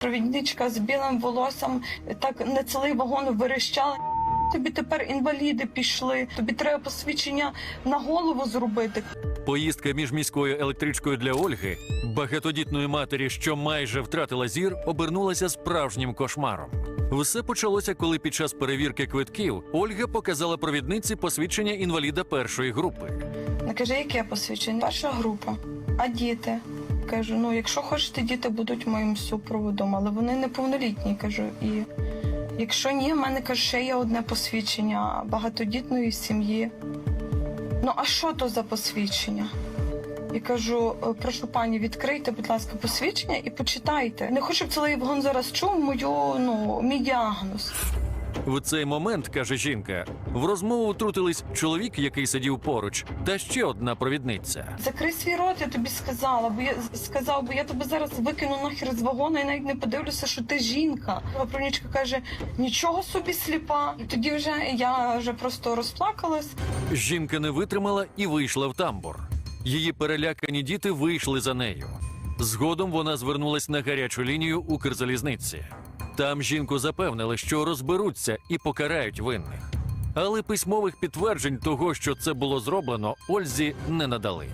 Провідничка з білим волоссям так на цілий вагон верещала. Тобі тепер інваліди пішли. Тобі треба посвідчення на голову зробити. Поїздка міжміською електричкою для Ольги, багатодітної матері, що майже втратила зір, обернулася справжнім кошмаром. Все почалося, коли під час перевірки квитків Ольга показала провідниці посвідчення інваліда першої групи. Вона каже, яке посвідчення? Перша група. А діти? Кажу, ну якщо хочете, діти будуть моїм супроводом, але вони неповнолітні. Кажу, і якщо ні, в мене каже, ще є одне посвідчення багатодітної сім'ї. Ну а що то за посвідчення? І кажу, «Е, прошу пані, відкрийте, будь ласка, посвідчення і почитайте. Не хочу, щоб цілий вагон зараз чув мою, ну, мій діагноз. В цей момент, каже жінка, в розмову втрутились чоловік, який сидів поруч, та ще одна провідниця. Закрий свій рот, я тобі сказала, бо я сказав, бо я тебе зараз викину нахер з вагона і навіть не подивлюся, що ти жінка. Правничка каже, нічого собі сліпа. І тоді вже я вже просто розплакалась. Жінка не витримала і вийшла в тамбур. Її перелякані діти вийшли за нею. Згодом вона звернулась на гарячу лінію Укрзалізниці. Там жінку запевнили, що розберуться і покарають винних. Але письмових підтверджень того, що це було зроблено, Ользі не надали.